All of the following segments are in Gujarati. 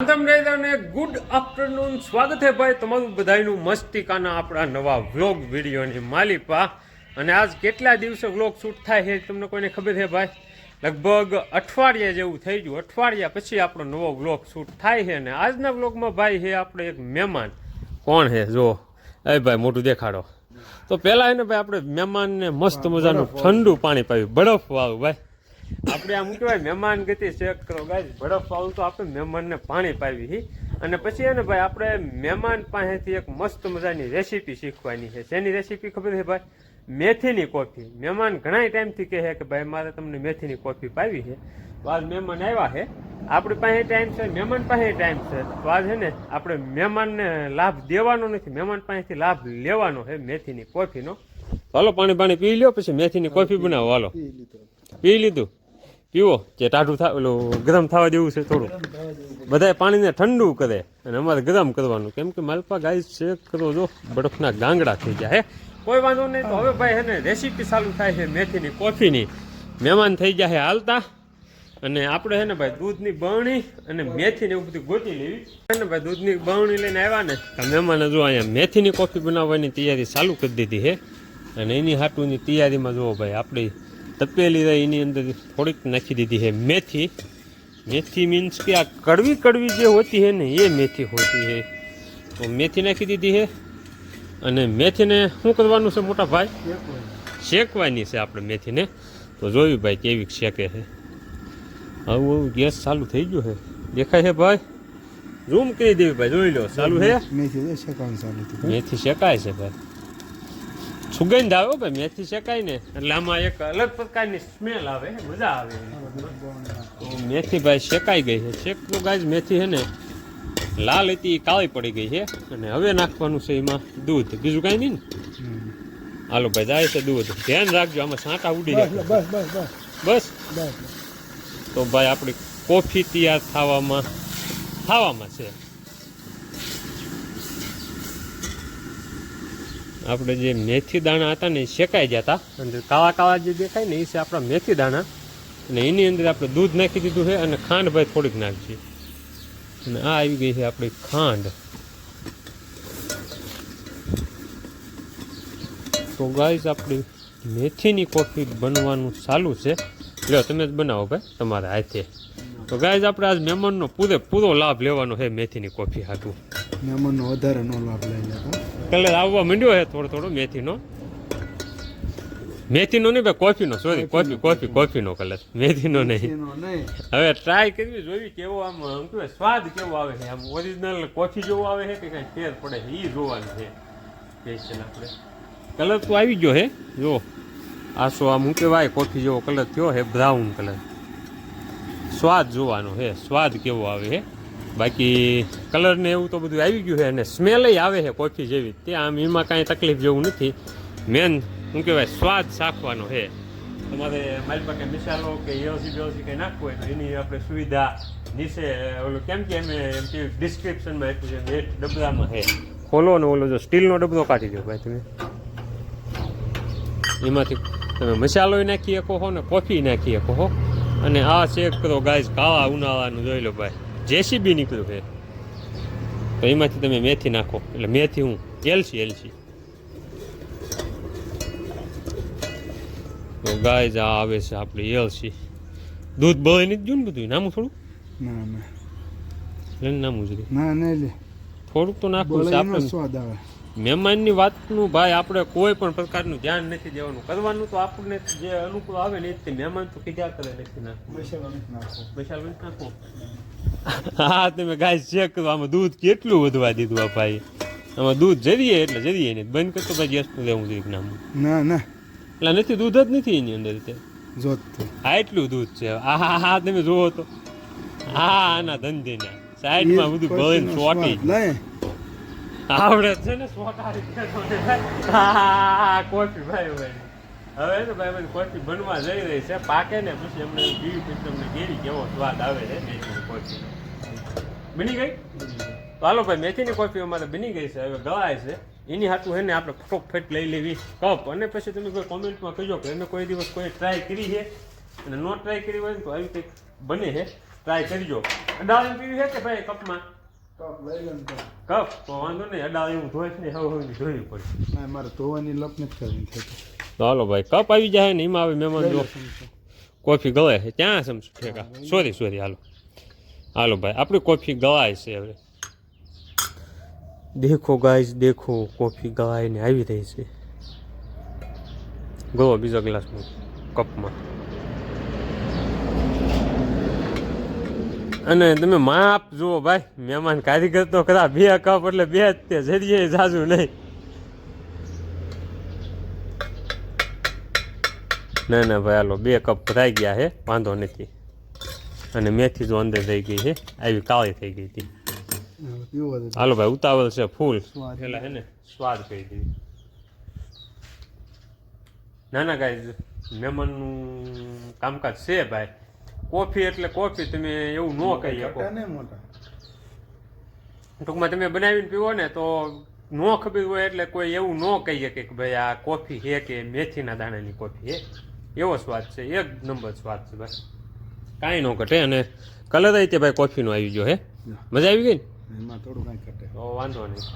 અને ગુડ આફ્ટરનૂન સ્વાગત છે ભાઈ તમારું બધાયનું મસ્તિકાના આપણા નવા વ્લોગ વિડીયોની માલિપા. અને આજ કેટલા દિવસે વ્લોગ શૂટ થાય છે તમને કોઈને ખબર છે ભાઈ? લગભગ અઠવાડિયા જેવું થઈ ગયું. અઠવાડિયા પછી આપણો નવો વ્લોગ શૂટ થાય છે અને આજના વ્લોગમાં ભાઈ છે આપણે એક મહેમાન. કોણ છે? જો. એ ભાઈ મોટું દેખાડો. તો પહેલાં એને ભાઈ આપણે મહેમાનને મસ્ત મજાનું ઠંડુ પાણી પાવ્યું બરફ વાળું ભાઈ. આપણે આમ કહેવાય મહેમાન ગતિ ચેક કરો ગાય બરફ વાળું તો આપણે મહેમાનને પાણી પાવી અને પછી એને ભાઈ આપણે મહેમાન પાસેથી એક મસ્ત મજાની રેસીપી શીખવાની છે. શેની રેસીપી ખબર છે ભાઈ? મેથીની કોફી. મહેમાન ઘણા ટાઈમથી કહે છે કે ભાઈ મારે તમને મેથીની કોફી પાવી છે. તો આજ મહેમાન આવ્યા છે. આપણી પાસે ટાઈમ છે મહેમાન પાસે ટાઈમ છે. તો આ છે ને આપણે મહેમાનને લાભ દેવાનો નથી. મહેમાન પાસેથી લાભ લેવાનો છે મેથીની કોફીનો. હાલો પાણી પાણી પી લ્યો પછી મેથીની કોફી બનાવો. હાલો. પી લીધું. પીવો. જે ટાઢું થાય ઓલું ગરમ થવા જેવું છે થોડું. બધાય પાણીને ઠંડુ કરે. અને અમારે ગરમ કરવાનું. કેમ કે માલપા ગાય છે કરો જો, બરફના ગાંગડા થઈ ગયા, હે? કોઈ વાંધો નહીં તો હવે ભાઈ એને રેસીપી ચાલુ થાય છે, મેથીની કોફીની. મહેમાન થઈ ગયા છે હાલતા. અને આપણે હે ને ભાઈ દૂધની બરણી અને મેથીને એવું બધું ગોતી લેવી. છે ને ભાઈ દૂધની બરણી લઈને આવ્યા ને, તો મહેમાને જો અહીંયા મેથીની કોફી બનાવવાની તૈયારી ચાલુ કરી દીધી છે. અને એની હાટુની તૈયારીમાં જુઓ ભાઈ, આપણી તપેલી રહી એની અંદર થોડીક નાખી દીધી છે મેથી. મેથી મીન્સ કે આ કડવી કડવી જે હોતી છે ને એ મેથી હોતી છે. તો મેથી નાખી દીધી છે. અને મેથીને શું કરવાનું છે મોટા ભાઈ? શેકવાની છે આપણે મેથીને. તો જોયું ભાઈ કેવી શેકે છે. આવું આવું ગેસ ચાલુ થઈ ગયો છે. દેખાય છે ભાઈ? રૂમ કરી દેવી ભાઈ જોઈ લો ચાલુ છે. મેથી શેકાય છે ભાઈ. સુગંધ આવે ભાઈ મેથી શેકાય ને. એટલે આમાં એક અલગ પ્રકારની સ્મેલ આવે મજા આવે. મેથી ભાઈ શેકાઈ ગઈ છે. શેક તો ગાય મેથી છે ને. લાલ હતી કાળી પડી ગઈ છે. અને હવે નાખવાનું છે એમાં દૂધ. બીજું કાંઈ નહીં ને. હાલો ભાઈ જાય છે દૂધ. ધ્યાન રાખજો આમાં સાંટા ઉડી જાય બસ બસ. બસ? બસ બસ. તો ભાઈ આપણી કોફી તૈયાર થવામાં થવામાં છે. આપણે જે મેથી દાણા હતા ને એ શેકાઈ ગયા હતા અને કાળા કાળા જે દેખાય ને એ છે આપણા મેથી દાણા. અને એની અંદર આપણે દૂધ નાખી દીધું છે અને ખાંડ ભાઈ થોડીક નાખીએ અને આ આવી ગઈ છે આપણી ખાંડ. તો ગાઈઝ આપણી મેથીની કોફી બનવાનું ચાલુ છે. લ્યો તમે જ બનાવો ભાઈ તમારા હાથે. તો ગાઈઝ આપણે આજ મહેમાનનો પૂરેપૂરો લાભ લેવાનો છે મેથીની કોફી હાટું. મહેમાનનો વધારે નો લાભ લઈ લેતો. કલર આવવા માંડ્યો છે થોડો થોડો મેથીનો. મેથીનો નહીં ભાઈ કોફીનો સોરી કોફી કોફી કોફીનો કલર મેથીનો નહીં. એનો નહીં. હવે ટ્રાય કરવી જોવી કેવો આમ આમ કહેવાય સ્વાદ કેવો આવે છે? આમ ઓરિજિનલ કોફી જેવો આવે છે કે કાંઈ ફેર પડે છે? એ જોવાનું છે. સ્પેશિયલ આપણે. કલર તો આવી ગયો હે. જો આસો આમ શું કહેવાય કોફી જેવો કલર થયો છે બ્રાઉન કલર. સ્વાદ જોવાનો છે સ્વાદ કેવો આવે છે બાકી કલર ને એવું તો બધું આવી ગયું છે અને સ્મેલ આવે છે કોફી જેવી. તે આમ એમાં કાંઈ તકલીફ જેવું નથી. મેન શું કહેવાય સ્વાદ સાખવાનો છે. તમારે મારી પાસે મસાલો કે એલસી બેલસી કંઈ નાખવું હોય તો એની આપણે સુવિધા નીચે ઓલું કેમ કે અમે એમ કે ડિસ્ક્રિપ્શનમાં આપ્યું છે નેટ ડબલામાં છે. ખોલો ને ઓલો જો સ્ટીલનો ડબલો કાઢી દો ભાઈ તમે. એમાંથી તમે મસાલો નાખી શકો હો ને કોફી નાખી શકો હો. અને આ ચેક કરો ગાય કાળા ઉનાળાનું જોઈ લો ભાઈ. જેસીબી નીકળ્યું છે. તો એમાંથી તમે મેથી નાખો. એટલે મેથી હું એલસી એલસી. તો ગાય આ આવે છે આપણી એલસી. દૂધ બહુ એની જ ને બધું? નામું થોડું? ના ના. લે નામું જ ના ના લે. થોડુંક તો નાખવું છે આપણે સ્વાદ આવે. મહેમાનની વાતનું ભાઈ આપણે કોઈ પણ પ્રકારનું ધ્યાન નથી દેવાનું. કરવાનું તો આપણને જે અનુકૂળ આવે ને એ મહેમાન તો કીધા કરે નથી નાખવું. મસાલો નથી હા તમે ગાય ચેક કરો. આમાં દૂધ કેટલું વધવા દીધું આ ભાઈ આમાં દૂધ જરીએ એટલે જરીએ નહીં. બંધ કરતો ભાઈ ગેસનું લેવું જોઈએ નામ ના ના એટલે નથી દૂધ જ નથી એની અંદર તે. જોતું હા એટલું દૂધ છે. આ હા હા તમે જુઓ તો. હા આના ધંધેના સાઈડમાં બધું ભરીને ચોટી આવડે છે ને સોટાડી કોફી ભાઈ. ભાઈ હવે તો ભાઈ બધી કોફી બનવા જઈ રહી છે. પાકે ને પછી એમને પીવી પછી તમને કેરી કેવો સ્વાદ આવે છે મેથીની કોફી બની ગઈ? તો હાલો ભાઈ મેથીની કોફી અમારે બની ગઈ છે. હવે ગળાય છે. એની હાટું હે ને આપણે ફટોફટ લઈ લેવી. કપ. અને પછી તમે કોઈ કોમેન્ટમાં કહેજો કે અમે કોઈ દિવસ કોઈ ટ્રાય કરી છે. અને નો ટ્રાય કરી હોય ને તો આવી કંઈક બને છે. ટ્રાય કરજો. અડાળી પીવી છે કે ભાઈ કપમાં? કપ લઈ લે ને તો. કપ? તો વાંધો નહીં. અડાળી હું ધોઈશ ને હવે હવે ધોવી પડશે ના મારે ધોવાની લપ નથી કરવી થતી તો હાલો ભાઈ કપ આવી જાય ને એમાં આવે મહેમાન લઈ જો લે સમજો. કોફી ગળે છે. ત્યાં સમજો ઠેકા? સોરી સોરી હાલો. હાલો ભાઈ, આપણી કોફી ગવાય છે હવે. દેખો ગાઈસ, દેખો, કોફી ગળાઈને આવી રહી છે. ગયો બીજા ગ્લાસમાં કપમાં. અને તમે માપ જુઓ ભાઈ, મહેમાન કારીગર તો ખરા બે કપ એટલે બે જ તે જરીએ જાજુ નહીં. ના ના ભાઈ, હાલો, બે કપ ભરાઈ ગયા છે વાંધો નથી. અને મેથી જો અંદર થઈ ગઈ છે. આવી કાળી થઈ ગઈ હતી. હાલો ભાઈ ઉતાવળ છે ફૂલ. એટલે હે ને સ્વાદ કહી દીધી ના ના ગાય મહેમાનનું કામકાજ છે ભાઈ. કોફી એટલે કોફી તમે એવું ન કહી શકો. ટૂંકમાં તમે બનાવીને પીવો ને તો ન ખબર હોય એટલે કોઈ એવું ન કહી શકે કે ભાઈ આ કોફી છે કે મેથીના દાણાની કોફી છે. એવો સ્વાદ છે એક નંબર સ્વાદ છે ભાઈ. કાંઈ ન ઘટે અને કલર તે ભાઈ કોફીનો આવી ગયો હે. મજા આવી ગઈ ને? એમાં થોડું કાંઈ ઘટે. તો વાંધો નહીં.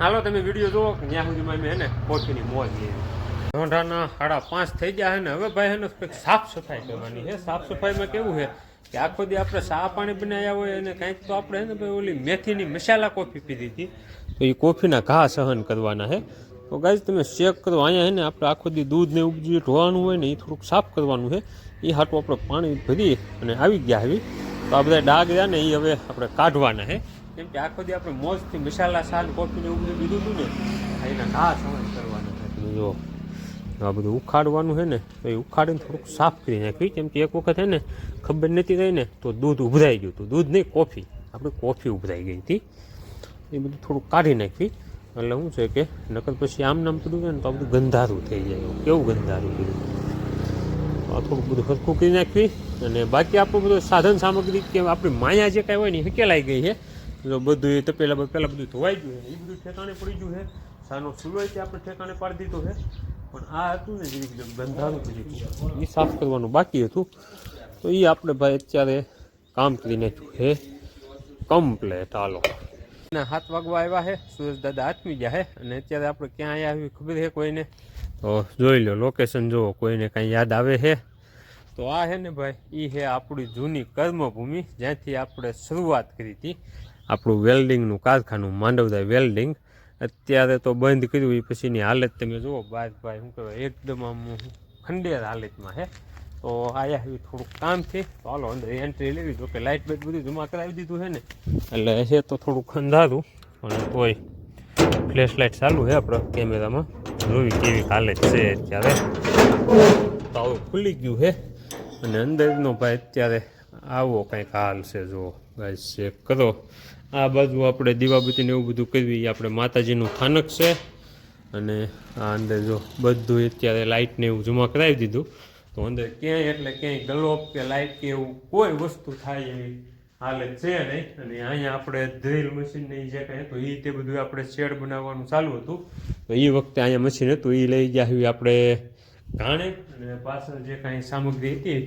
હાલો તમે વીડિયો જુઓ કે ત્યાં સુધીમાં મેં હે ને કોફીની મોજ લીધી ઢોંઢાના સાડા પાંચ થઈ ગયા છે ને. હવે ભાઈ એને કંઈક સાફ સફાઈ કરવાની છે સાફ સફાઈમાં કેવું છે કે આખો દી આપણે ચા પાણી બનાવ્યા હોય અને કાંઈક તો આપણે હે ને ભાઈ ઓલી મેથીની મસાલા કોફી પીધી હતી. તો એ કોફીના ઘા સહન કરવાના છે તો ગાઈઝ તમે ચેક કરો અહીંયા હે ને આપણે આખો દી દૂધ ને એવું જે ઢોવાનું હોય ને એ થોડુંક સાફ કરવાનું છે એ હાટું આપણે પાણી ભરી અને આવી ગયા આવી તો આ બધા ડાઘ રહ્યા ને એ હવે આપણે કાઢવાના હે. કેમ કે આખો દી આપણે મોજથી મસાલા, સાલ, કોફી ને એવું બધું લીધું હતું ને એના ઘા સહન કરવાના જુઓ. આ બધું ઉખાડવાનું છે ને, તો એ ઉખાડીને થોડુંક સાફ કરી નાખ્યું કેમ કે એક વખત હે ને, ખબર નથી થઈ ને, તો દૂધ ઉભરાઈ ગયું હતું. દૂધ નહીં, કોફી. આપણે કોફી ઉભરાઈ ગઈ હતી. એ બધું થોડુંક કાઢી નાખવી એટલે શું છે કે, નકર પછી આમ નામ છે ને, તો આ બધું ગંધારું થઈ જાય. કેવું ગંધારું આ થોડુંક બધું સરખું કરી નાખવી. અને બાકી આપણું બધું સાધન સામગ્રી કે આપણી માયા જે કાંઈ હોય ને હકેલાઈ ગઈ છે. જો બધું એ તો પહેલાં પહેલાં બધું ધોવાઈ ગયું છે. એ બધું ઠેકાણે પડી ગયું છે. સાનો ચૂલો તે આપણે ઠેકાણે પાડી દીધો છે. પણ આ હતું ને જેવી બંધારું કરી એ સાફ કરવાનું બાકી હતું. તો એ આપણે ભાઈ અત્યારે કામ કરી નાખ્યું છે. કમ્પ્લેટ હાલો. ના હાથ વાગવા આવ્યા છે. સુરેશ દાદા હાથમી ગયા છે અને અત્યારે આપણે ક્યાં આવ્યા આવી ખબર છે કોઈને? તો જોઈ લો લોકેશન જુઓ, કોઈને કાંઈ યાદ આવે છે? તો આ છે ને ભાઈ એ છે આપણી જૂની કર્મભૂમિ, જ્યાંથી આપણે શરૂઆત કરી હતી. આપણું વેલ્ડિંગનું કારખાનું, માંડવદાય વેલ્ડિંગ. અત્યારે તો બંધ કર્યું એ પછીની હાલત તમે જુઓ બાદ ભાઈ, શું કહેવાય, એકદમ આમ ખંડેર હાલતમાં છે. તો આયા એવી થોડુંક કામ છે. તો હાલો, અંદર એન્ટ્રી લેવી. જો કે લાઇટ બાઇટ બધું જમા કરાવી દીધું છે ને. એટલે છે તો થોડુંક અંધારું. અને કોઈ ફ્લેશ લાઇટ ચાલુ છે આપણા કેમેરામાં. જોવી કેવી હાલત છે અત્યારે. તો આવું ખુલી ગયું છે અને અંદરનો ભાઈ અત્યારે આવો કંઈક હાલ છે. જો ગાઈસ ચેક કરો. આ બાજુ આપણે દીવાબત્તીને એવું બધું કરવી આપણે માતાજીનું સ્થાનક છે. અને આ અંદર જો બધું અત્યારે લાઇટને એવું જમા કરાવી દીધું. તો અંદર ક્યાંય એટલે ક્યાંય ગલોપ કે લાઇટ કે એવું કોઈ વસ્તુ થાય એવી હાલત છે નહીં. અને અહીંયા આપણે ડ્રીલ મશીન ને જે કાંઈ હતું એ તે બધું આપણે શેડ બનાવવાનું ચાલુ હતું. તો એ વખતે અહીંયા મશીન હતું એ લઈ ગયા આવી આપણે ઘાણે અને પાછળ જે કાંઈ સામગ્રી હતી,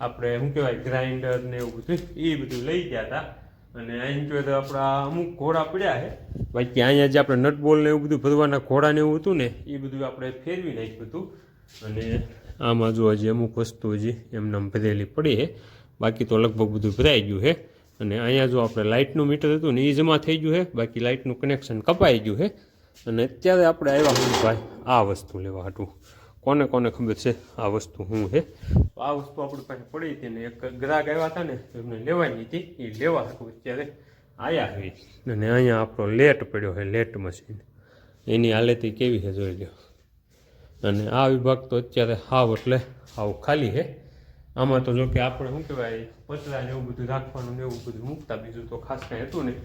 આપણે શું કહેવાય ગ્રાઇન્ડર ને એવું બધું એ બધું લઈ ગયા હતા. અને અહીં તો આપણા અમુક ઘોડા પડ્યા છે. બાકી અહીંયા જે આપણે નટબોલ ને એવું બધું ભરવાના ઘોડા ને એવું હતું ને એ બધું આપણે ફેરવી નાખ્યું હતું. અને આમાં જો હજી અમુક વસ્તુ હજી એમને ભરેલી પડી છે બાકી તો લગભગ બધું ભરાઈ ગયું છે અને અહીંયા જો આપણે લાઇટનું મીટર હતું ને એ જમા થઈ ગયું છે બાકી લાઇટનું કનેક્શન કપાઈ ગયું છે અને અત્યારે આપણે આવ્યા હું ભાઈ આ વસ્તુ લેવા હતું કોને કોને ખબર છે આ વસ્તુ શું છે આ વસ્તુ આપણી પાસે પડી હતી ને એક ગ્રાહક આવ્યા હતા ને એમને લેવાની હતી. એ લેવા હતું અત્યારે આવ્યા આવી અને અહીંયા આપણો લેટ પડ્યો છે લેટ મશીન. એની હાલત કેવી છે જોઈ લો અને આ વિભાગ તો અત્યારે હાવ એટલે હાવ ખાલી છે. આમાં તો જો કે આપણે શું કહેવાય, પતરા ને એવું બધું રાખવાનું ને એવું બધું મૂકતા, બીજું તો ખાસ કાંઈ હતું નહીં.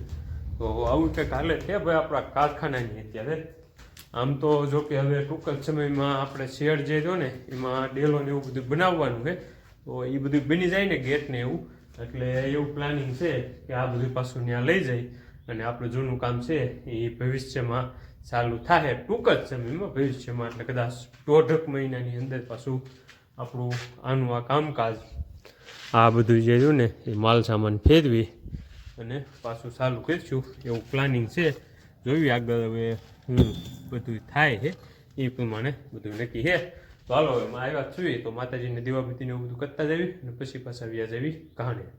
તો આવું કંઈક હાલે છે ભાઈ આપણા કારખાનાની અત્યારે. આમ તો જો કે હવે ટૂંક જ સમયમાં આપણે શેડ જે રહ્યો ને, એમાં ડેલો ને એવું બધું બનાવવાનું છે. તો એ બધું બની જાય ને ગેટ ને એવું. એટલે એવું પ્લાનિંગ છે કે આ બધું પાછું ત્યાં લઈ જાય. અને આપણું જૂનું કામ છે એ ભવિષ્યમાં ચાલુ થાય. ટૂંક જ સમયમાં ભવિષ્યમાં, એટલે કદાચ દોઢક મહિનાની અંદર પાછું આપણું આનું આ કામકાજ, આ બધું જે રહ્યું ને, એ માલ સામાન ફેરવી અને પાછું ચાલુ કરીશું. એવું પ્લાનિંગ છે. જોયું આગળ હવે હું બધું થાય છે. એ પ્રમાણે બધું નક્કી છે. તો હાલો, હવે આવ્યા છીએ. તો માતાજીને દીવાબત્તીને એવું બધું કરતા જવી અને પછી પાછા વ્યા જવી કહાણી.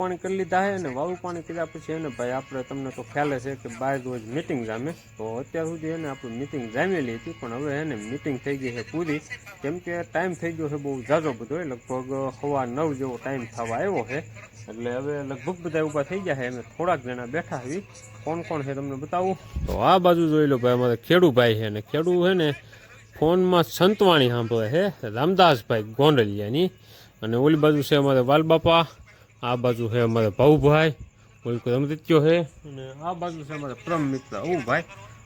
પાણી કરી લીધા છે અને વાવું પાણી કર્યા પછી એને ભાઈ આપણે તમને તો ખ્યાલ છે કે બાર રોજ મિટિંગ જામે. તો અત્યાર સુધી એને આપણે મિટિંગ જામેલી હતી, પણ હવે એને મિટિંગ થઈ ગઈ છે પૂરી. કેમ કે ટાઈમ થઈ ગયો છે બહુ ઝાઝો બધો લગભગ સવા નવ જેવો ટાઈમ થવા આવ્યો છે. એટલે હવે લગભગ બધા ઊભા થઈ ગયા છે અમે થોડાક જણા બેઠા છીએ કોણ કોણ છે તમને બતાવું? તો આ બાજુ જોઈ લો ભાઈ, અમારે ખેડૂભાઈ છે ને ખેડૂ છે ને ફોનમાં સંતવાણી સાંભળે છે. રામદાસભાઈ ગોંડલિયાની. અને ઓલી બાજુ છે અમારે વાલબાપા. આ બાજુ છે અમારા ભાઉભાઈ ઓલી કોઈ અમૃત્યો છે અને આ બાજુ છે અમારા પ્રમ મિત્ર. હું ભાઈ,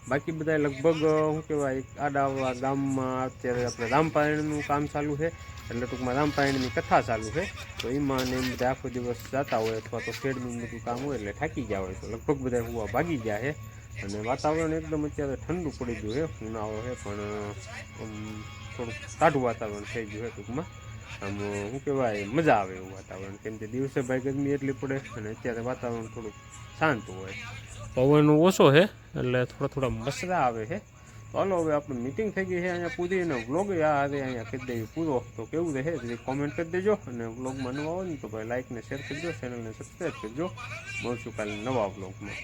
બાકી બધા લગભગ શું કહેવાય આડાવા ગામમાં અત્યારે આપણે રામપાયણનું કામ ચાલુ છે, એટલે ટૂંકમાં રામપાયણની કથા ચાલુ છે. તો એમાં ને એમ બધા આખો દિવસ જતા હોય અથવા તો ખેડનું બધું કામ હોય એટલે થાકી ગયા હોય. તો લગભગ બધા હુવા ભાગી ગયા છે. અને વાતાવરણ એકદમ અત્યારે ઠંડુ પડી ગયું છે. ઉનાળો છે પણ થોડુંક સાઢું વાતાવરણ થઈ ગયું છે ટૂંકમાં. આમ શું કહેવાય મજા આવે એવું વાતાવરણ. કેમ કે દિવસે ભાઈ ગરમી એટલી પડે અને અત્યારે વાતાવરણ થોડુંક શાંત હોય. પવન ઓછો છે એટલે થોડા થોડા મસરા આવે છે. ચાલો હવે આપણે મિટિંગ થઈ ગઈ છે અહીંયા પૂરી અને વ્લોગ આ હારે અહીંયા કરી દેવી પૂરો. તો કેવું રહે જરી કોમેન્ટ કરી દેજો અને વ્લોગમાં નવા હોય ને તો ભાઈ લાઇકને શેર કરજો ચેનલને સબસ્ક્રાઈબ કરજો મળશું કાલે નવા વ્લોગમાં